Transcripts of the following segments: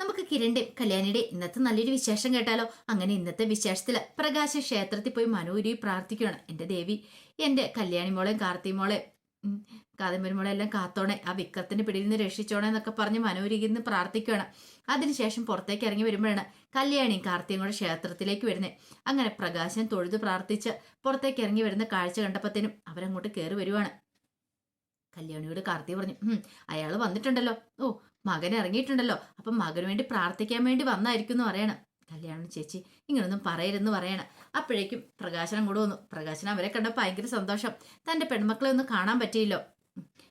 നമുക്ക് കിരണിന്റെ കല്യാണിയുടെ ഇന്നത്തെ നല്ലൊരു വിശേഷം കേട്ടാലോ? അങ്ങനെ ഇന്നത്തെ വിശേഷത്തിൽ പ്രകാശ ക്ഷേത്രത്തിൽ പോയി മനോരി പ്രാർത്ഥിക്കുകയാണ് എന്റെ ദേവി. എന്റെ കല്യാണി മോളെയും കാർത്തി മോളെ കാദംബരി മോളെ എല്ലാം കാത്തോണെ ആ വിക്രത്തിന്റെ പിടിയിൽ നിന്ന് രക്ഷിച്ചോണേ എന്നൊക്കെ പറഞ്ഞ് മനോരി ഇന്ന് പ്രാർത്ഥിക്കുകയാണ്. അതിനുശേഷം പുറത്തേക്ക് ഇറങ്ങി വരുമ്പോഴാണ് കല്യാണിയും കാർത്തിയും കൂടെ ക്ഷേത്രത്തിലേക്ക് വരുന്നത് അങ്ങനെ പ്രകാശൻ തൊഴുതു പ്രാർത്ഥിച്ച് പുറത്തേക്ക് ഇറങ്ങി വരുന്ന കാഴ്ച കണ്ടപ്പത്തേനും അവരങ്ങോട്ട് കയറി വരുവാണ്. കല്യാണിയോട് കാർത്തി പറഞ്ഞു അയാൾ വന്നിട്ടുണ്ടല്ലോ. ഓ മകൻ ഇറങ്ങിയിട്ടുണ്ടല്ലോ അപ്പം മകന് വേണ്ടി പ്രാർത്ഥിക്കാൻ വേണ്ടി വന്നായിരിക്കും എന്ന് പറയണം. കല്യാണം ചേച്ചി ഇങ്ങനൊന്നും പറയരുതെന്ന് പറയണം. അപ്പോഴേക്കും പ്രകാശനം കൂടെ വന്നു. പ്രകാശനം അവരെ കണ്ടപ്പോൾ ഭയങ്കര സന്തോഷം. തന്റെ പെൺമക്കളെ ഒന്നും കാണാൻ പറ്റിയില്ലോ.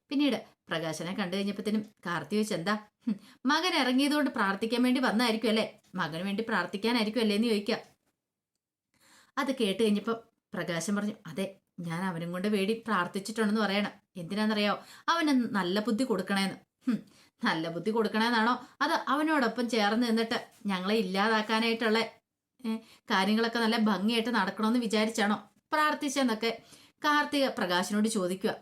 പിന്നീട് പ്രകാശനെ കണ്ടു കഴിഞ്ഞപ്പോഴത്തേനും കാർത്തി ചോദിച്ചു എന്താ? മകൻ ഇറങ്ങിയതുകൊണ്ട് പ്രാർത്ഥിക്കാൻ വേണ്ടി വന്നായിരിക്കും അല്ലേ? മകന് വേണ്ടി പ്രാർത്ഥിക്കാനായിരിക്കും അല്ലേ? എന്ന് ചോദിക്കുക. അത് കേട്ട് കഴിഞ്ഞപ്പോൾ പ്രകാശം പറഞ്ഞു അതെ ഞാൻ അവനും കൊണ്ട് വേണ്ടി പ്രാർത്ഥിച്ചിട്ടുണ്ടെന്ന് പറയണം. എന്തിനാണെന്നറിയാവോ? അവന് നല്ല ബുദ്ധി കൊടുക്കണേന്ന്. നല്ല ബുദ്ധി കൊടുക്കണമെന്നാണോ അത് അവനോടൊപ്പം ചേർന്ന് നിന്നിട്ട് ഞങ്ങളെ ഇല്ലാതാക്കാനായിട്ടുള്ള കാര്യങ്ങളൊക്കെ നല്ല ഭംഗിയായിട്ട് നടക്കണമെന്ന് വിചാരിച്ചാണോ? പ്രാർത്ഥിച്ചെന്നൊക്കെ കാർത്തിക പ്രകാശിനോട് ചോദിക്കുക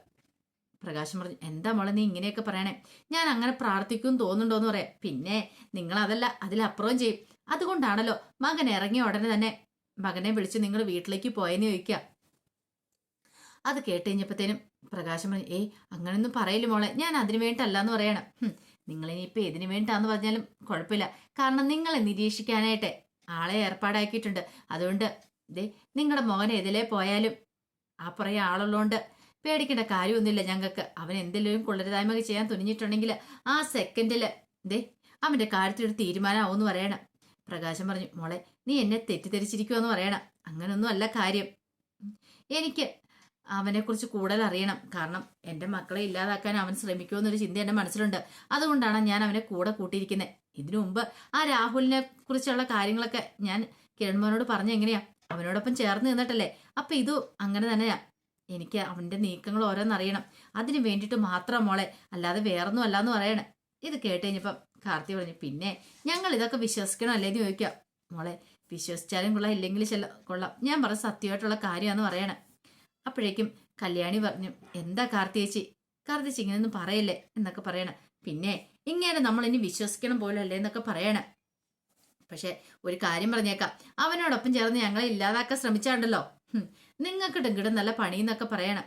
പ്രകാശം പറഞ്ഞു എന്താ മോളെ നീ ഇങ്ങനെയൊക്കെ പറയണേ? ഞാൻ അങ്ങനെ പ്രാർത്ഥിക്കും തോന്നുന്നുണ്ടോ എന്ന് പറയാം. പിന്നെ നിങ്ങൾ അതല്ല അതിലപ്പുറവും ചെയ്യും. അതുകൊണ്ടാണല്ലോ മകൻ ഇറങ്ങിയ ഉടനെ തന്നെ മകനെ വിളിച്ച് നിങ്ങൾ വീട്ടിലേക്ക് പോയെന്ന് ചോദിക്കുക അത് കേട്ട് കഴിഞ്ഞപ്പോഴത്തേനും പ്രകാശം പറഞ്ഞു ഏയ് അങ്ങനെയൊന്നും പറയില്ല മോളെ. ഞാൻ അതിനു വേണ്ടിട്ടല്ല എന്ന് പറയണം നിങ്ങളിനിയിപ്പോൾ ഇതിനു വേണ്ടിട്ടാന്ന് പറഞ്ഞാലും കുഴപ്പമില്ല. കാരണം നിങ്ങളെ നിരീക്ഷിക്കാനായിട്ട് ആളെ ഏർപ്പാടാക്കിയിട്ടുണ്ട്. അതുകൊണ്ട് ദേ നിങ്ങളുടെ മോൻ എതിലേ പോയാലും ആ പുറകെ ആളുള്ളതുകൊണ്ട് പേടിക്കേണ്ട കാര്യമൊന്നുമില്ല ഞങ്ങൾക്ക്. അവൻ എന്തെങ്കിലും കൊള്ളരുതായ്മ ചെയ്യാൻ തുനിഞ്ഞിട്ടുണ്ടെങ്കിൽ ആ സെക്കൻഡിൽ ദേ അവന്റെ കാര്യത്തിലൊരു തീരുമാനമാവുമെന്ന് പറയണം. പ്രകാശം പറഞ്ഞു മോളെ നീ എന്നെ തെറ്റിദ്ധരിച്ചിരിക്കുമെന്ന് പറയണം. അങ്ങനൊന്നും അല്ല കാര്യം. എനിക്ക് അവനെക്കുറിച്ച് കൂടുതൽ അറിയണം. കാരണം എന്റെ മക്കളെ ഇല്ലാതാക്കാൻ അവൻ ശ്രമിക്കുമെന്നൊരു ചിന്ത എന്റെ മനസ്സിലുണ്ട്. അതുകൊണ്ടാണ് ഞാൻ അവനെ കൂടെ കൂട്ടിയിരിക്കുന്നത് ഇതിനു മുമ്പ് ആ രാഹുലിനെ കുറിച്ചുള്ള കാര്യങ്ങളൊക്കെ ഞാൻ കിരൺമോനോട് പറഞ്ഞ എങ്ങനെയാ? അവനോടൊപ്പം ചേർന്ന് നിന്നിട്ടല്ലേ? അപ്പൊ ഇതും അങ്ങനെ തന്നെയാ. എനിക്ക് അവന്റെ നീക്കങ്ങൾ ഓരോന്നറിയണം. അതിന് വേണ്ടിയിട്ട് മാത്രം മോളെ. അല്ലാതെ വേറൊന്നും അല്ലാന്ന് പറയണേ. ഇത് കേട്ട് കഴിഞ്ഞപ്പം കാർത്തി പറഞ്ഞു പിന്നെ ഞങ്ങൾ ഇതൊക്കെ വിശ്വസിക്കണം അല്ലേന്ന് ചോദിക്കാം മോളെ വിശ്വസിച്ചാലും കൊള്ളാം ഇല്ലെങ്കിൽ ചെല്ല കൊള്ളാം. ഞാൻ പറഞ്ഞ സത്യമായിട്ടുള്ള കാര്യമാണെന്ന് പറയണേ. അപ്പോഴേക്കും കല്യാണി പറഞ്ഞു എന്താ കാർത്തിയേച്ചി? കാർത്തിയേച്ചി ഇങ്ങനെയൊന്നും പറയല്ലേ? എന്നൊക്കെ പറയണ. പിന്നെ ഇങ്ങനെ നമ്മൾ ഇനി വിശ്വസിക്കണം പോലല്ലേ അല്ലേ എന്നൊക്കെ പറയണ. പക്ഷെ ഒരു കാര്യം പറഞ്ഞേക്കാം. അവനോടൊപ്പം ചേർന്ന് ഞങ്ങളെ ഇല്ലാതാക്കാൻ ശ്രമിച്ചാണ്ടല്ലോ. നിങ്ങൾക്ക് ഡെങ്കിടും നല്ല പണിന്നൊക്കെ പറയണം.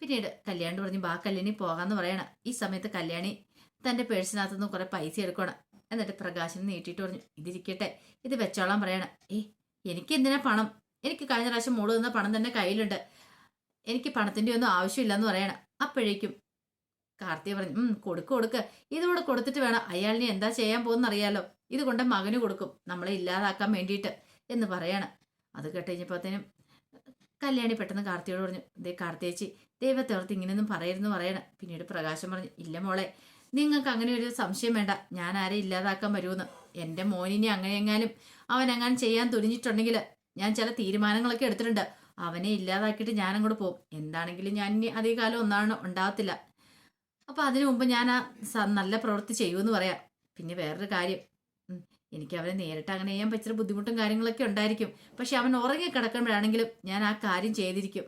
പിന്നീട് കല്യാണി പറഞ്ഞു ബാ കല്യാണി പോകാന്ന് പറയണം. ഈ സമയത്ത് കല്യാണി തന്റെ പേഴ്സിനകത്തുനിന്ന് കുറെ പൈസ എടുക്കണം എന്നിട്ട് പ്രകാശിനെ നീട്ടിയിട്ട് പറഞ്ഞു ഇതിരിക്കട്ടെ ഇത് വെച്ചോളാൻ പറയണം. ഏ എനിക്ക് എന്തിനാ പണം? എനിക്ക് കഴിഞ്ഞ പ്രാവശ്യം മോൾ തന്ന പണം തന്നെ കയ്യിലുണ്ട്. എനിക്ക് പണത്തിന്റെ ഒന്നും ആവശ്യമില്ലെന്ന് പറയണം. അപ്പോഴേക്കും കാർത്തിക പറഞ്ഞു ഉം കൊടുക്ക് കൊടുക്ക്. ഇതുകൂടെ കൊടുത്തിട്ട് വേണം. അയാളിനെ എന്താ ചെയ്യാൻ പോകുന്ന അറിയാലോ ഇത് കൊണ്ട് മകന് കൊടുക്കും. നമ്മളെ ഇല്ലാതാക്കാൻ വേണ്ടിയിട്ട്. എന്ന് പറയണം. അത് കേട്ട് കഴിഞ്ഞപ്പോഴത്തേനും കല്യാണി പെട്ടെന്ന് കാർത്തിയോട് പറഞ്ഞു ദേ കാർത്തിയേച്ചി ദൈവത്തെ ഓർത്ത് ഇങ്ങനെയൊന്നും പറയരുതെന്ന് പറയണം. പിന്നീട് പ്രകാശം പറഞ്ഞു ഇല്ല മോളെ നിങ്ങൾക്ക് അങ്ങനെ ഒരു സംശയം വേണ്ട. ഞാൻ ആരെ ഇല്ലാതാക്കാൻ വരുമെന്ന്. എന്റെ മോനിനെ അങ്ങനെയെങ്ങാനും അവൻ അങ്ങനെ ചെയ്യാൻ തുനിഞ്ഞിട്ടുണ്ടെങ്കിൽ ഞാൻ ചില തീരുമാനങ്ങളൊക്കെ എടുത്തിട്ടുണ്ട്. അവനെ ഇല്ലാതാക്കിയിട്ട് ഞാൻ അങ്ങോട്ട് പോകും. എന്താണെങ്കിലും ഞാൻ ഇനി അധിക കാലം ഒന്നാണ് ഉണ്ടാകത്തില്ല. അപ്പൊ അതിനു മുമ്പ് ഞാൻ ആ നല്ല പ്രവൃത്തി ചെയ്യുമെന്ന് പറയാം. പിന്നെ വേറൊരു കാര്യം. എനിക്ക് അവനെ നേരിട്ട് അങ്ങനെ ചെയ്യാൻ പറ്റിയ ബുദ്ധിമുട്ടും കാര്യങ്ങളൊക്കെ ഉണ്ടായിരിക്കും. പക്ഷെ അവൻ ഉറങ്ങി കിടക്കുമ്പോഴാണെങ്കിലും ഞാൻ ആ കാര്യം ചെയ്തിരിക്കും.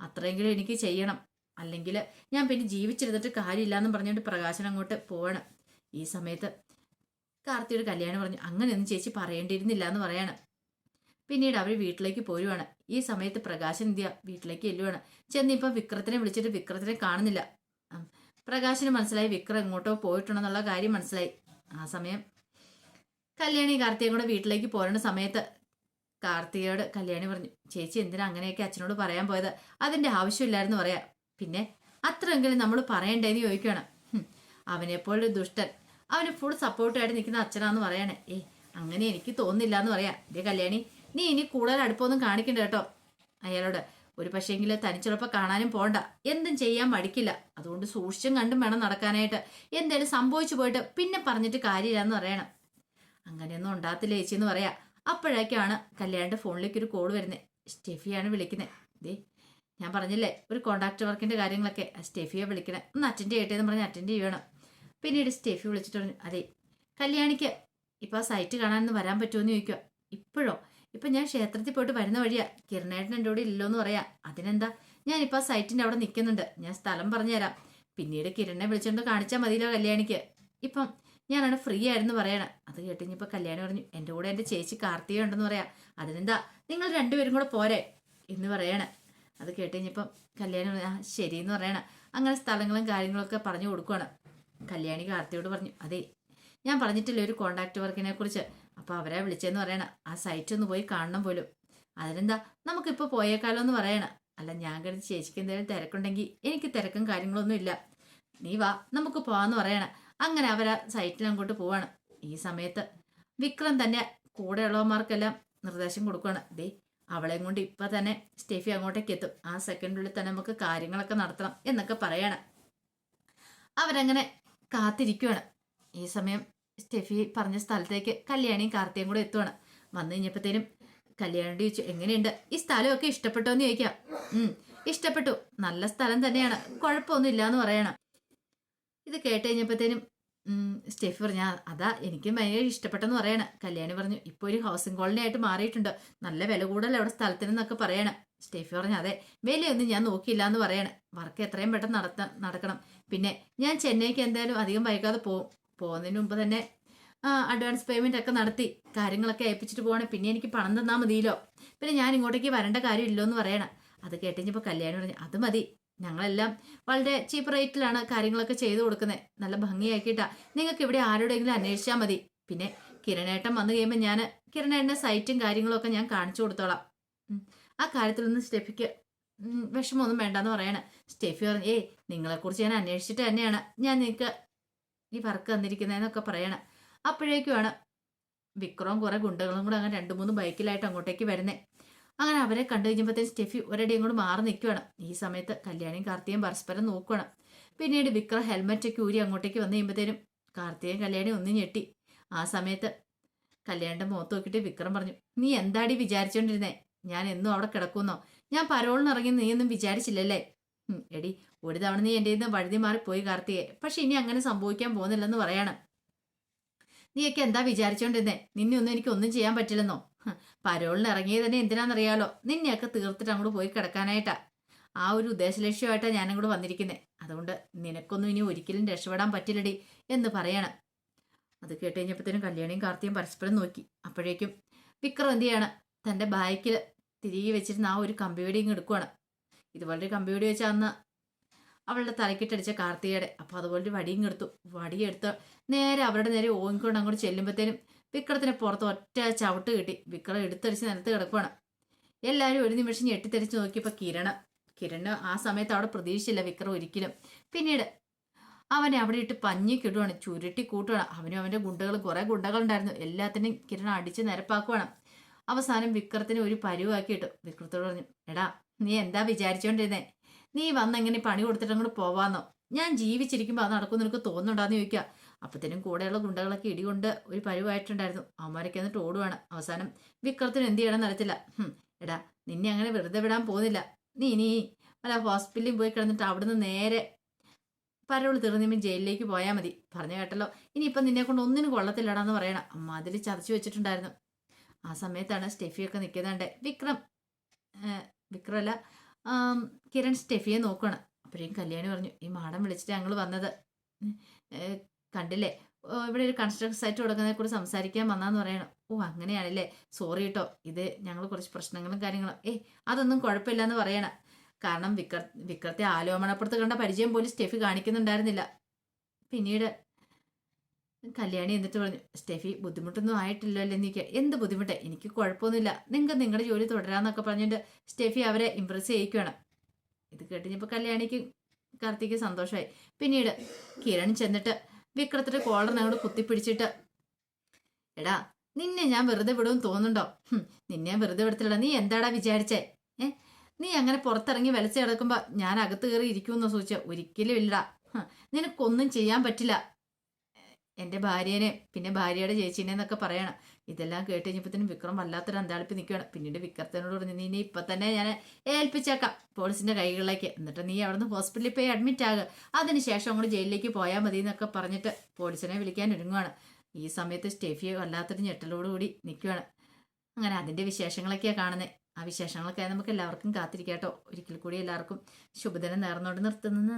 അത്രയെങ്കിലും എനിക്ക് ചെയ്യണം. അല്ലെങ്കിൽ ഞാൻ പിന്നെ ജീവിച്ചിരുന്നിട്ട് കാര്യമില്ലാന്നും പറഞ്ഞുകൊണ്ട് പ്രകാശൻ അങ്ങോട്ട് പോവണം. ഈ സമയത്ത് കാർത്തിയുടെ കല്യാണം പറഞ്ഞു. അങ്ങനെയൊന്നും ചേച്ചി പറയേണ്ടിയിരുന്നില്ല എന്ന് പറയാണ്. പിന്നീട് അവർ വീട്ടിലേക്ക് പോരുവാണ്. ഈ സമയത്ത് പ്രകാശൻ ഇന്ത്യ വീട്ടിലേക്ക് വീട്ടിലേക്ക് ചെല്ലുവാണ്. ഇപ്പൊ വിക്രത്തിനെ വിളിച്ചിട്ട് വിക്രത്തിനെ കാണുന്നില്ല. പ്രകാശന് മനസ്സിലായി വിക്രം എങ്ങോട്ടോ പോയിട്ടുണ്ടെന്നുള്ള കാര്യം മനസ്സിലായി. ആ സമയം കല്യാണി കാർത്തികയും കൂടെ വീട്ടിലേക്ക് പോരുന്ന സമയത്ത് കാർത്തികയോട് കല്യാണി പറഞ്ഞു ചേച്ചി എന്തിനാ അങ്ങനെയൊക്കെ അച്ഛനോട് പറയാൻ പോയത്? അതിന്റെ ആവശ്യമില്ലായിരുന്നു പറയാം. പിന്നെ അത്രയെങ്കിലും നമ്മൾ പറയണ്ടേന്ന് ചോദിക്കുകയാണ് അവനെപ്പോഴൊരു ദുഷ്ടൻ. അവന് ഫുൾ സപ്പോർട്ടായിട്ട് നിൽക്കുന്ന അച്ഛനാന്ന് പറയണേ. ഏ അങ്ങനെ എനിക്ക് തോന്നില്ല എന്ന് പറയാം. ഇതേ കല്യാണി നീ ഇനി കൂടുതൽ അടുപ്പമൊന്നും കാണിക്കണ്ട കേട്ടോ. അയാളോട് ഒരു പക്ഷേങ്കിൽ തനിച്ചുറപ്പം കാണാനും പോണ്ട. എന്തും ചെയ്യാൻ മടിക്കില്ല. അതുകൊണ്ട് സൂക്ഷിച്ചും കണ്ടും വേണം നടക്കാനായിട്ട്. എന്തേലും സംഭവിച്ചു പോയിട്ട് പിന്നെ പറഞ്ഞിട്ട് കാര്യമില്ലാന്ന് പറയണം. അങ്ങനെയൊന്നും ഉണ്ടാകത്തില്ല ചേച്ചി എന്ന് പറയാ. അപ്പോഴേക്കാണ് കല്യാണിന്റെ ഫോണിലേക്ക് ഒരു കോൾ വരുന്നത് സ്റ്റെഫിയാണ് വിളിക്കുന്നത് ദേ ഞാൻ പറഞ്ഞില്ലേ ഒരു കോണ്ടാക്ട് വർക്കിന്റെ കാര്യങ്ങളൊക്കെ. ആ സ്റ്റെഫിയെ വിളിക്കണേ. ഒന്ന് അറ്റൻഡ് ചെയ്യട്ടെ എന്ന് പറഞ്ഞ് അറ്റൻഡ് ചെയ്യണം. പിന്നീട് സ്റ്റെഫി വിളിച്ചിട്ട് പറഞ്ഞു അതെ കല്യാണിക്ക് ഇപ്പൊ ആ സൈറ്റ് കാണാനൊന്ന് വരാൻ പറ്റുമോ എന്ന് ചോദിക്കുക ഇപ്പോഴോ? ഇപ്പൊ ഞാൻ ക്ഷേത്രത്തിൽ പോയിട്ട് വരുന്ന വഴിയാ. കിരണേട്ടൻ എന്റെ കൂടെ ഇല്ലോന്ന് പറയാ. അതിനെന്താ? ഞാനിപ്പോ ആ സൈറ്റിന്റെ അവിടെ നിൽക്കുന്നുണ്ട് ഞാൻ സ്ഥലം പറഞ്ഞുതരാം. പിന്നീട് കിരണിനെ വിളിച്ചുകൊണ്ട് കാണിച്ചാൽ മതിയല്ലോ കല്യാണിക്ക്. ഇപ്പം ഞാനാണ് ഫ്രീ ആയിരുന്നു പറയണം. അത് കേട്ട് ഇനിയിപ്പോൾ കല്യാണം പറഞ്ഞു എന്റെ കൂടെ എന്റെ ചേച്ചി കാർത്തിക ഉണ്ടെന്ന് പറയാം. അതിനെന്താ? നിങ്ങൾ രണ്ടുപേരും കൂടെ പോരെ എന്ന് പറയണം. അത് കേട്ട് കല്യാണി കല്യാണം ശരി എന്ന് പറയണം. അങ്ങനെ സ്ഥലങ്ങളും കാര്യങ്ങളൊക്കെ പറഞ്ഞു കൊടുക്കുകയാണ് കല്യാണി കാർത്തിയോട് പറഞ്ഞു അതെ ഞാൻ പറഞ്ഞിട്ടില്ല ഒരു കോണ്ടാക്ട് വർക്കിനെ കുറിച്ച്? അപ്പോൾ അവരെ വിളിച്ചെന്ന് പറയണം. ആ സൈറ്റ് ഒന്ന് പോയി കാണണം പോലും. അതിനെന്താ? നമുക്കിപ്പോൾ പോയേക്കാലോ എന്ന് പറയണം. അല്ല ഞാൻ കരുതി ചേച്ചിക്ക് എന്തെങ്കിലും തിരക്കുണ്ടെങ്കിൽ എനിക്ക് തിരക്കും കാര്യങ്ങളൊന്നും ഇല്ല. നീ വാ നമുക്ക് പോവാന്ന് പറയണം. അങ്ങനെ അവരാ സൈറ്റിൽ അങ്ങോട്ട് പോവാണ്. ഈ സമയത്ത് വിക്രം തന്നെ കൂടെയുള്ളവന്മാർക്കെല്ലാം നിർദ്ദേശം കൊടുക്കുകയാണ് ദേ അവളെയും കൊണ്ട് ഇപ്പൊ തന്നെ സ്റ്റെഫി അങ്ങോട്ടേക്ക് എത്തും. ആ സെക്കൻഡുള്ളിൽ തന്നെ നമുക്ക് കാര്യങ്ങളൊക്കെ നടത്തണം എന്നൊക്കെ പറയണം. അവരങ്ങനെ കാത്തിരിക്കുവാണ്. ഈ സമയം സ്റ്റെഫി പറഞ്ഞ സ്ഥലത്തേക്ക് കല്യാണിയും കാർത്തിയും കൂടെ എത്തുവാണ്. വന്നു കഴിഞ്ഞപ്പോഴത്തേനും കല്യാണി ചോദിച്ചു എങ്ങനെയുണ്ട്? ഈ സ്ഥലമൊക്കെ ഇഷ്ടപ്പെട്ടോ എന്ന് ചോദിക്കാം. ഉം ഇഷ്ടപ്പെട്ടു. നല്ല സ്ഥലം തന്നെയാണ്. കുഴപ്പമൊന്നും എന്ന് പറയണം. ഇത് കേട്ട് കഴിഞ്ഞപ്പോഴത്തേനും സ്റ്റെഫി പറഞ്ഞു "ആ, അതാ എനിക്കും ഭയങ്കര ഇഷ്ടപ്പെട്ടെന്ന് പറയണം. കല്യാണി പറഞ്ഞു ഇപ്പോൾ ഒരു ഹൗസിംഗ് കോളനി ആയിട്ട് മാറിയിട്ടുണ്ട്. നല്ല വില കൂടുതൽ അവിടെ സ്ഥലത്തിനെന്നൊക്കെ പറയണം. സ്റ്റെഫി പറഞ്ഞു അതെ വിലയൊന്നും ഞാൻ നോക്കിയില്ല എന്ന് പറയണം. വർക്ക് എത്രയും പെട്ടെന്ന് നടത്ത നടക്കണം. പിന്നെ ഞാൻ ചെന്നൈക്ക് എന്തായാലും അധികം വൈകാതെ പോകും പോകുന്നതിന് മുമ്പ് തന്നെ അഡ്വാൻസ് പേയ്മെന്റ് ഒക്കെ നടത്തി കാര്യങ്ങളൊക്കെ ഏൽപ്പിച്ചിട്ട് പോകണേ പിന്നെ എനിക്ക് പണം തന്നാൽ മതിയല്ലോ. പിന്നെ ഞാൻ ഇങ്ങോട്ടേക്ക് വരേണ്ട കാര്യമില്ലോ എന്ന് പറയണം. അത് കേട്ടിഞ്ഞപ്പോൾ കല്യാണം പറഞ്ഞു അത് മതി. ഞങ്ങളെല്ലാം വളരെ ചീപ്പ് റേറ്റിലാണ് കാര്യങ്ങളൊക്കെ ചെയ്തു കൊടുക്കുന്നത് നല്ല ഭംഗിയാക്കിയിട്ടാ. നിങ്ങൾക്ക് ഇവിടെ ആരോടെങ്കിലും അന്വേഷിച്ചാൽ മതി. പിന്നെ കിരണേട്ടൻ വന്നു കഴിയുമ്പോൾ ഞാൻ കിരണേട്ടന്റെ സൈറ്റും കാര്യങ്ങളൊക്കെ ഞാൻ കാണിച്ചു കൊടുത്തോളാം. ആ കാര്യത്തിലൊന്നും സ്റ്റെഫിക്ക് വിഷമമൊന്നും വേണ്ടെന്ന് പറയണം. സ്റ്റെഫി പറഞ്ഞു ഏയ് നിങ്ങളെക്കുറിച്ച് ഞാൻ അന്വേഷിച്ചിട്ട് തന്നെയാണ്. ഞാൻ നിങ്ങൾക്ക് ഈ വർക്ക് തന്നിരിക്കുന്നതെന്നൊക്കെ പറയണം. അപ്പോഴേക്കുമാണ് വിക്രവും കുറെ ഗുണ്ടകളും കൂടെ അങ്ങനെ രണ്ട് മൂന്ന് ബൈക്കിലായിട്ട് അങ്ങോട്ടേക്ക് വരുന്നേ. അങ്ങനെ അവരെ കണ്ടു കഴിഞ്ഞപ്പോഴത്തേക്കും സ്റ്റെഫി ഒരടിയും കൂടെ മാറി നിൽക്കുകയാണ് ഈ സമയത്ത് കല്യാണിയും കാർത്തിയും പരസ്പരം നോക്കുകയാണ് പിന്നീട് വിക്രം ഹെൽമെറ്റൊക്കെ ഊരി അങ്ങോട്ടേക്ക് വന്നു കഴിയുമ്പോഴത്തേനും കാർത്തിയും കല്യാണിയും ഒന്ന് ഞെട്ടി. ആ സമയത്ത് കല്യാണിന്റെ മുഖത്ത് നോക്കിയിട്ട് വിക്രം പറഞ്ഞു നീ എന്താടി വിചാരിച്ചോണ്ടിരുന്നേ? ഞാൻ എന്നും അവിടെ കിടക്കുന്നോ ഞാൻ പരോളിനിറങ്ങി നീയൊന്നും വിചാരിച്ചില്ലല്ലേ? എടി ഒരു തവണ നീ എന്റെ നിന്ന് വഴുതി മാറി പോയി കാർത്തിയെ പക്ഷെ ഇനി അങ്ങനെ സംഭവിക്കാൻ പോകുന്നില്ലെന്ന് പറയണം. നീയൊക്കെ എന്താ വിചാരിച്ചോണ്ടിരുന്നേ? നിന്നെ ഒന്നും എനിക്ക് ഒന്നും ചെയ്യാൻ പറ്റില്ലെന്നോ? പരോളിന് ഇറങ്ങിയത് തന്നെ എന്തിനാണെന്നറിയാലോ നിന്നെയൊക്കെ തീർത്തിട്ട് അങ്ങോട്ട് പോയി കിടക്കാനായിട്ടാ. ആ ഒരു ഉദ്ദേശലക്ഷ്യമായിട്ടാണ് ഞാൻ അങ്ങോട്ട് വന്നിരിക്കുന്നത് അതുകൊണ്ട് നിനക്കൊന്നും ഇനി ഒരിക്കലും രക്ഷപ്പെടാൻ പറ്റില്ലടി എന്ന് പറയണം. അത് കേട്ട് കഴിഞ്ഞപ്പോഴത്തേനും കല്യാണിയും കാർത്തിയും പരസ്പരം നോക്കി. അപ്പോഴേക്കും വിക്രം എന്ത് ചെയ്യാണ്? തന്റെ ബാക്കിൽ തിരികെ വെച്ചിരുന്ന ആ ഒരു കമ്പിവടി ഇങ്ങ് ഇതുപോലൊരു കമ്പ്യൂട്ടർ വെച്ച് അന്ന് അവളുടെ തലക്കിട്ടടിച്ച കാർത്തികയുടെ. അപ്പോൾ അതുപോലൊരു വടിയും എടുത്തു വടിയെടുത്ത് നേരെ അവരുടെ നേരെ ഓങ്ങിക്കൊണ്ട് അങ്ങോട്ട് ചെല്ലുമ്പോഴത്തേനും വിക്രത്തിന് പുറത്ത് ഒറ്റ ചവിട്ട് കിട്ടി. വിക്രം എടുത്തടിച്ച് നിലത്ത് കിടക്കുവാണ്. എല്ലാവരും ഒരു നിമിഷം ഞെട്ടിത്തെറിച്ച് നോക്കിയപ്പോൾ കിരണ്. കിരണ് ആ സമയത്ത് അവിടെ പ്രതീക്ഷിച്ചില്ല വിക്രം ഒരിക്കലും. പിന്നീട് അവനെ അവിടെ ഇട്ട് പഞ്ഞി കിടുവാണ്. ചുരുട്ടി കൂട്ടുവാണ്. അവനും അവന്റെ ഗുണ്ടകൾ കുറേ ഗുണ്ടകളുണ്ടായിരുന്നു. എല്ലാത്തിനും കിരൺ അടിച്ച് നിരപ്പാക്കുവാണ്. അവസാനം വിക്രത്തിന് ഒരു പരുവാക്കിയിട്ട് വിക്രത്തോട് പറഞ്ഞു എടാ നീ എന്താ വിചാരിച്ചോണ്ടിരുന്നേ? നീ വന്നെങ്ങനെ പണി കൊടുത്തിട്ട് അങ്ങോട്ട് പോവാന്നോ? ഞാൻ ജീവിച്ചിരിക്കുമ്പോൾ അത് നടക്കുമെന്ന് നിനക്ക് തോന്നുന്നുണ്ടാന്ന് ചോദിക്കുക അപ്പത്തേനും കൂടെയുള്ള ഗുണ്ടകളൊക്കെ ഇടികൊണ്ട് ഒരു പരുവായിട്ടുണ്ടായിരുന്നു. അവന്മാരൊക്കെ എന്നിട്ട് ഓടുവാണ്. അവസാനം വിക്രത്തിന് എന്ത് ചെയ്യണമെന്ന് അറിയത്തില്ല. എടാ നിന്നെ അങ്ങനെ വെറുതെ വിടാൻ പോകുന്നില്ല. നീ നീ അല്ല ഹോസ്പിറ്റലിൽ പോയി കിടന്നിട്ട് അവിടുന്ന് നേരെ പരവൾ തീർന്നിപ്പം ജയിലിലേക്ക് പോയാൽ മതി. പറഞ്ഞു കേട്ടല്ലോ. ഇനിയിപ്പം നിന്നെ കൊണ്ട് ഒന്നിനും കൊള്ളത്തില്ലടാന്ന് പറയണം. അമ്മ അതിൽ ചതച്ചു വെച്ചിട്ടുണ്ടായിരുന്നു. ആ സമയത്താണ് സ്റ്റെഫിയൊക്കെ നിൽക്കുന്നുണ്ട് വിക്രം വിക്രമല്ല കിരൺ സ്റ്റെഫിയെ നോക്കുകയാണ് അപ്പോഴേക്കും കല്യാണി പറഞ്ഞു ഈ മാഡം വിളിച്ചിട്ട് ഞങ്ങൾ വന്നത്. കണ്ടില്ലേ? ഇവിടെ ഒരു കൺസ്ട്രക്ഷൻ സൈറ്റ് തുടങ്ങുന്നതിനെ കുറിച്ച് സംസാരിക്കാൻ വന്നാന്ന് പറയണം. ഓ അങ്ങനെയാണല്ലേ? സോറി കേട്ടോ ഇത് ഞങ്ങൾ കുറച്ച് പ്രശ്നങ്ങളും കാര്യങ്ങളും. ഏയ് അതൊന്നും കുഴപ്പമില്ല എന്ന് പറയണം. കാരണം വിക്ര വിക്രത്തെ ആലോമണപ്പുറത്ത് കണ്ട പരിചയം പോലും സ്റ്റെഫി കാണിക്കുന്നുണ്ടായിരുന്നില്ല. പിന്നീട് കല്യാണി എന്നിട്ട് പറഞ്ഞു സ്റ്റെഫി ബുദ്ധിമുട്ടൊന്നും ആയിട്ടില്ലല്ലോ എനിക്ക് എന്ത് ബുദ്ധിമുട്ട്? എനിക്ക് കുഴപ്പമൊന്നുമില്ല. നിങ്ങൾക്ക് നിങ്ങളുടെ ജോലി തുടരാന്നൊക്കെ പറഞ്ഞിട്ട് സ്റ്റെഫി അവരെ ഇമ്പ്രസ് ചെയ്യിക്കുകയാണ്. ഇത് കേട്ടിഞ്ഞപ്പോൾ കല്യാണിക്ക് കാർത്തിക്ക് സന്തോഷമായി പിന്നീട് കിരൺ ചെന്നിട്ട് വിക്രത്തിന്റെ കോളർ ഞങ്ങൾ കുത്തിപ്പിടിച്ചിട്ട് എടാ നിന്നെ ഞാൻ വെറുതെ വിടുമെന്ന് തോന്നുന്നുണ്ടോ? നിന്നെ ഞാൻ വെറുതെ വിടത്തില്ല നീ എന്താടാ വിചാരിച്ചേ? ഏ? നീ അങ്ങനെ പുറത്തിറങ്ങി വലിച്ചു കിടക്കുമ്പോ ഞാൻ അകത്ത് കയറി ഇരിക്കുമെന്ന് സൂചിച്ച ഒരിക്കലും ഇല്ലടാ. നിനക്കൊന്നും ചെയ്യാൻ പറ്റില്ല. എന്റെ ഭാര്യേനെ പിന്നെ ഭാര്യയുടെ ചേച്ചീനെ എന്നൊക്കെ പറയണം. ഇതെല്ലാം കേട്ട് കഴിഞ്ഞപ്പോഴത്തേനും വിക്രം വല്ലാത്തൊരു അന്താളിപ്പ് നിൽക്കുകയാണ്. പിന്നീട് വിക്രത്തിനോട് പറഞ്ഞു നീ ഇപ്പം തന്നെ ഞാൻ ഏൽപ്പിച്ചേക്കാം പോലീസിന്റെ കൈകളിലേക്ക്. എന്നിട്ട് നീ അവിടുന്ന് ഹോസ്പിറ്റലിൽ പോയി അഡ്മിറ്റ് ആകുക. അതിനുശേഷം അങ്ങോട്ട് ജയിലിലേക്ക് പോയാൽ മതി എന്നൊക്കെ പറഞ്ഞിട്ട് പോലീസിനെ വിളിക്കാൻ ഒരുങ്ങുകയാണ് ഈ സമയത്ത് സ്റ്റെഫിയെ വല്ലാത്തൊരു ഞെട്ടലോടുകൂടി നിൽക്കുകയാണ്. അങ്ങനെ അതിന്റെ വിശേഷങ്ങളൊക്കെയാണ് കാണുന്നത് ആ വിശേഷങ്ങളൊക്കെ നമുക്ക് എല്ലാവർക്കും കാത്തിരിക്കാട്ടോ ഒരിക്കൽ കൂടി എല്ലാവർക്കും ശുഭദിനം നേർന്നുകൊണ്ട് നിർത്തുന്നു.